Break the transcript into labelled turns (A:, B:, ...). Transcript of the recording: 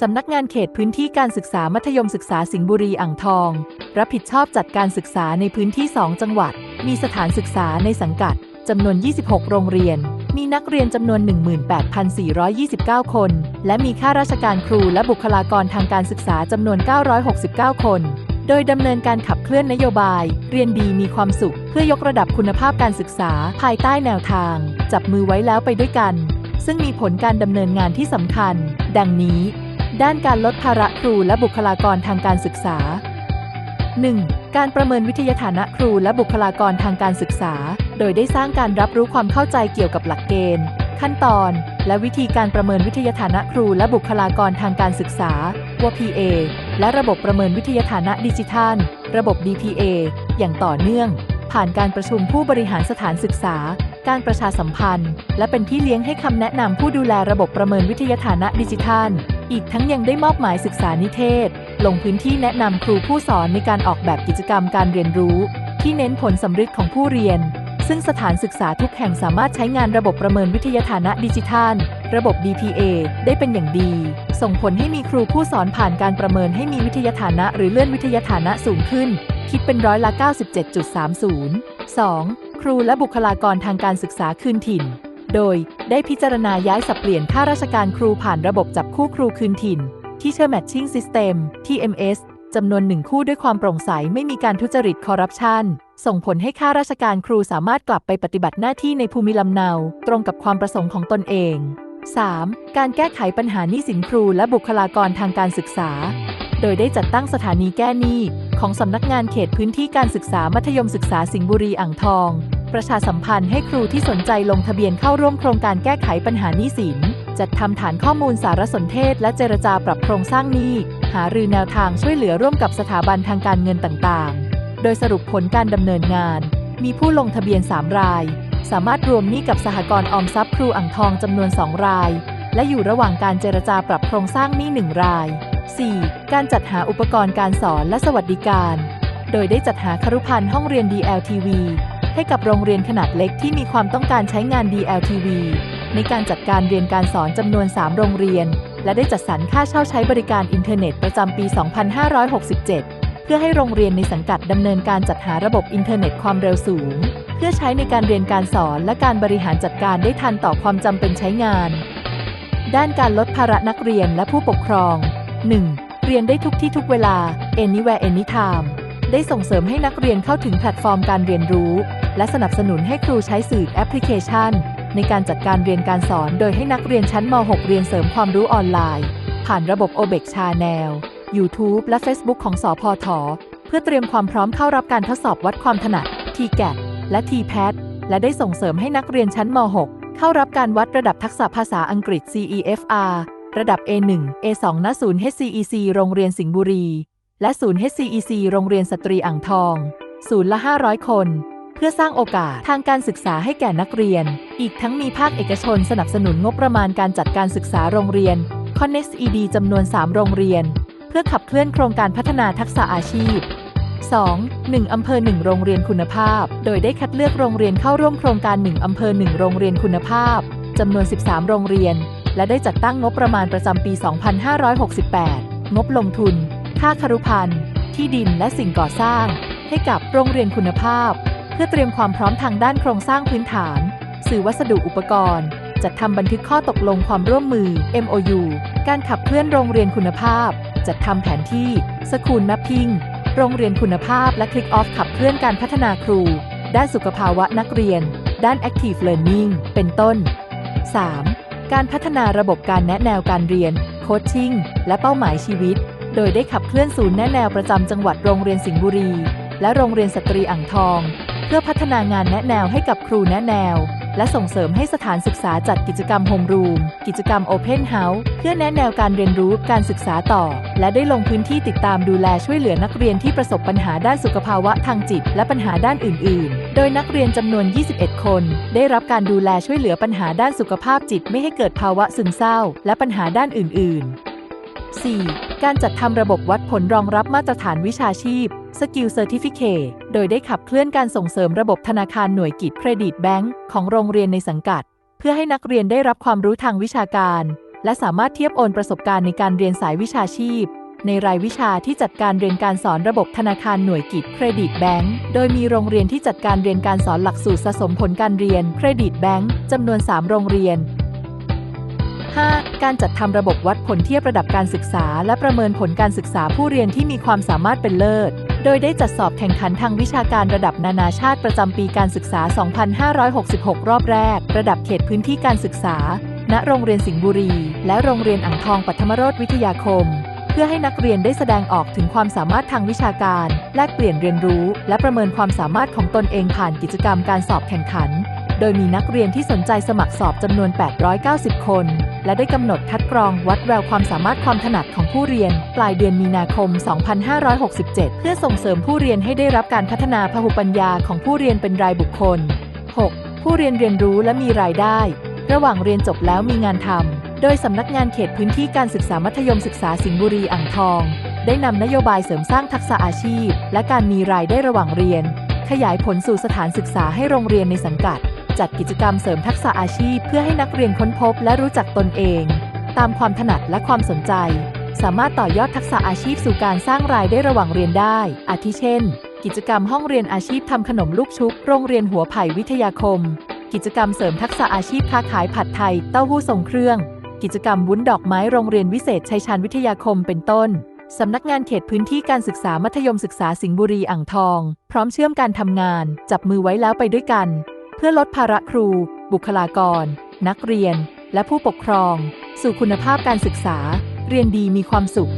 A: สำนักงานเขตพื้นที่การศึกษามัธยมศึกษาสิงห์บุรีอ่างทอง รับผิดชอบจัดการศึกษาในพื้นที่ 2 จังหวัด มีสถานศึกษาในสังกัดจำนวน 26 โรงเรียน มีนักเรียนจำนวน 18,429 คน และมีข้าราชการครูและบุคลากรทางการศึกษาจำนวน 969 คน โดยดำเนินการขับเคลื่อนนโยบาย เรียนดีมีความสุข เพื่อยกระดับคุณภาพการศึกษาภายใต้แนวทาง จับมือไว้แล้วไปด้วยกัน ซึ่งมีผลการดำเนินงานที่สำคัญ ดังนี้ ด้านการลดภาระครูและบุคลากรทางการศึกษา 1. การประเมินวิทยาฐานะครูและบุคลากรทางการศึกษา โดยได้สร้างการรับรู้ความเข้าใจเกี่ยวกับหลักเกณฑ์ ขั้นตอน และวิธีการประเมินวิทยาฐานะครูและบุคลากรทางการศึกษา WPA และระบบประเมินวิทยาฐานะดิจิทัล ระบบ DPA อย่างต่อเนื่อง ผ่านการประชุมผู้บริหารสถานศึกษา การประชาสัมพันธ์ และเป็นที่เลี้ยงให้คำแนะนำผู้ดูแลระบบประเมินวิทยาฐานะดิจิทัล อีกทั้งยังได้มอบหมายศึกษานิเทศ ลงพื้นที่แนะนำครูผู้สอนในการออกแบบกิจกรรมการเรียนรู้ ที่เน้นผลสำฤทธิ์ของผู้เรียน ซึ่งสถานศึกษาทุกแห่งสามารถใช้งานระบบประเมินวิทยาฐานะดิจิทัล ระบบ DPA ได้เป็นอย่างดี ส่งผลให้มีครูผู้สอนผ่านการประเมินให้มีวิทยาฐานะ หรือเลื่อนวิทยาฐานะสูงขึ้น คิดเป็นร้อยละ 97.30 2. ครูและบุคลากรทางการศึกษาคืนถิ่น โดยได้พิจารณาย้ายสับเปลี่ยนข้าราชการครูผ่านระบบจับคู่ครูคืนถิ่น Teacher Matching System TMS จำนวนหนึ่งคู่ด้วยความโปร่งใสไม่มีการทุจริตคอร์รัปชันส่งผลให้ข้าราชการครูสามารถกลับไปปฏิบัติหน้าที่ในภูมิลำเนา ตรงกับความประสงค์ของตนเอง 3. การแก้ไขปัญหาหนี้สินครูและบุคลากรทางการศึกษา โดยได้จัดตั้งสถานีแก้หนี้ของสำนักงานเขตพื้นที่การศึกษามัธยมศึกษาสิงห์บุรีอ่างทอง ประชาสัมพันธ์ให้ครูที่สนใจลงทะเบียนเข้าร่วมโครงการแก้ไขปัญหาหนี้สิน จัดทำฐานข้อมูลสารสนเทศ และเจรจาปรับโครงสร้างหนี้ หารือแนวทางช่วยเหลือร่วมกับสถาบันทางการเงินต่างๆ โดยสรุปผลการดำเนินงาน มีผู้ลงทะเบียน 3 ราย สามารถรวมหนี้กับสหกรณ์ออมทรัพย์ครูอ่างทองจำนวน 2 ราย และอยู่ระหว่างการเจรจาปรับโครงสร้างหนี้1ราย 4. การจัดหาอุปกรณ์การสอนและสวัสดิการ โดยได้จัดหาครุพันธ์ห้องเรียน DLTV ให้กับโรงเรียนขนาดเล็กที่มีความต้องการใช้งาน DLTV ในการจัดการเรียนการสอนจำนวน 3 โรงเรียน และได้จัดสรรค่าเช่าใช้บริการอินเทอร์เน็ตประจำปี 2567 เพื่อให้โรงเรียนในสังกัดดำเนินการจัดหาระบบอินเทอร์เน็ตความเร็วสูง เพื่อใช้ในการเรียนการสอนและการบริหารจัดการได้ทันต่อความจำเป็นใช้งาน ด้านการลดภาระนักเรียนและผู้ปกครอง 1. เรียนได้ทุกที่ทุกเวลา anywhere anytime ได้ส่งเสริมให้นักเรียนเข้าถึงแพลตฟอร์มการเรียนรู้ และสนับสนุนให้ครูใช้สื่อแอปพลิเคชัน ในการจัดการเรียนการสอนโดยให้นักเรียนชั้นม .6 เรียนเสริมความรู้ออนไลน์ ผ่านระบบ OBEX Channel YouTube และ Facebook ของสอพทเพื่อเตรียมความพร้อมเข้ารับการทดสอบวัดความถนัด TGAT และ TPAT และได้ส่งเสริมให้นักเรียนชั้นม .6 เข้ารับการวัดระดับทักษะภาษาอังกฤษ CEFR ระดับ A1 A2 ณศูนย์ HCEC โรงเรียนสิงห์บุรี และศูนย์ HCEC โรงเรียนสตรีอ่างทอง ศูนย์ละ 500 คน เพื่อสร้างโอกาสทางการศึกษาให้แก่นักเรียน อีกทั้งมีภาคเอกชนสนับสนุนงบประมาณการจัดการศึกษาโรงเรียน Connect ED จำนวน 3 โรงเรียน เพื่อขับเคลื่อนโครงการพัฒนาทักษะอาชีพ 2. 1อำเภอ 1 โรงเรียนคุณภาพ โดยได้คัดเลือกโรงเรียนเข้าร่วมโครงการ 1อำเภอ 1 โรงเรียนคุณภาพ จำนวน 13 โรงเรียน และได้จัดตั้งงบประมาณประจำปี 2568 งบลงทุน ค่าคารุพันธ์ที่ดินและสิ่งก่อสร้าง ให้กับโรงเรียนคุณภาพ เพื่อเตรียมความพร้อมทางด้านโครงสร้างพื้นฐาน สื่อวัสดุอุปกรณ์ จัดทำบันทึกข้อตกลงความร่วมมือ MOU การขับเคลื่อนโรงเรียนคุณภาพ จัดทำแผนที่สคูลแมปปิ้งโรงเรียนคุณภาพและคลิกออฟขับเคลื่อนการพัฒนาครู ด้านสุขภาวะนักเรียน ด้าน Active Learning เป็นต้น 3. การพัฒนาระบบการแนะแนวการเรียน โคชชิ่ง และเป้าหมายชีวิต โดยได้ขับเคลื่อนศูนย์แนะแนวประจำจังหวัดโรงเรียนสิงห์บุรี และโรงเรียนสตรีอ่างทอง เพื่อพัฒนางานแนะแนวให้กับครูแนะแนว และส่งเสริมให้สถานศึกษาจัดกิจกรรมโฮมรูม กิจกรรมโอเพนเฮาส์เพื่อแนะแนวการเรียนรู้การศึกษาต่อ และได้ลงพื้นที่ติดตามดูแลช่วยเหลือนักเรียนที่ประสบปัญหาด้านสุขภาวะทางจิต และปัญหาด้านอื่น ๆ โดยนักเรียนจำนวน 21 คน ได้รับการดูแลช่วยเหลือปัญหาด้านสุขภาพจิตไม่ให้เกิดภาวะซึมเศร้า และปัญหาด้านอื่น ๆ 4. การจัดทำระบบวัดผลรองรับมาตรฐานวิชาชีพ Skill Certificate โดยได้ขับเคลื่อนการส่งเสริมระบบธนาคารหน่วยกิจเครดิตแบงก์ของโรงเรียนในสังกัด เพื่อให้นักเรียนได้รับความรู้ทางวิชาการ และสามารถเทียบโอนประสบการณ์ในการเรียนสายวิชาชีพ ในรายวิชาที่จัดการเรียนการสอนระบบธนาคารหน่วยกิจเครดิตแบงก์โดยมีโรงเรียนที่จัดการเรียนการสอนหลักสูตรสะสมผลการเรียนเครดิตแบงก์จำนวน 3 โรงเรียน 5. การจัดทำระบบวัดผลเทียบระดับการศึกษา และประเมินผลการศึกษาผู้เรียนที่มีความสามารถเป็นเลิศ โดยได้จัดสอบแข่งขันทางวิชาการระดับนานาชาติประจำปีการศึกษา 2566 รอบแรก ระดับเขตพื้นที่การศึกษา ณ โรงเรียนสิงห์บุรี และโรงเรียนอ่างทองปัทมรธวิทยาคม เพื่อให้นักเรียนได้แสดงออกถึงความสามารถทางวิชาการ แลกเปลี่ยนเรียนรู้ และประเมินความสามารถของตนเองผ่านกิจกรรมการสอบแข่งขัน โดยมีนักเรียนที่สนใจสมัครสอบจำนวน 890 คน และได้กำหนดคัดกรองวัดแววความสามารถความถนัดของผู้เรียน ปลายเดือนมีนาคม 2567 เพื่อส่งเสริมผู้เรียนให้ได้รับการพัฒนาพหุปัญญาของผู้เรียนเป็นรายบุคคล 6. ผู้เรียนเรียนรู้และมีรายได้ ระหว่างเรียนจบแล้วมีงานทำโดยสำนักงานเขตพื้นที่การศึกษามัธยมศึกษาสิงห์บุรีอ่างทอง ได้นำนโยบายเสริมสร้างทักษะอาชีพ และการมีรายได้ระหว่างเรียน ขยายผลสู่สถานศึกษาให้โรงเรียนในสังกัด จัดกิจกรรมเสริมทักษะอาชีพ เพื่อให้นักเรียนค้นพบและรู้จักตนเอง ตามความถนัดและความสนใจ สามารถต่อยอดทักษะอาชีพสู่การสร้างรายได้ระหว่างเรียนได้ อาทิเช่น กิจกรรมห้องเรียนอาชีพทำขนมลูกชุบโรงเรียนหัวไผ่วิทยาคม กิจกรรมเสริมทักษะอาชีพค้าขายผัดไทย เต้าหู้ทรงเครื่อง กิจกรรมวุ้นดอกไม้โรงเรียนวิเศษชัยชาญวิทยาคมเป็นต้นสำนักงานเขตพื้นที่การศึกษามัธยมศึกษาสิงห์บุรีอ่างทอง พร้อมเชื่อมการทำงาน จับมือไว้แล้วไปด้วยกัน เพื่อลดภาระครู บุคลากร นักเรียน และผู้ปกครอง สู่คุณภาพการศึกษา เรียนดีมีความสุข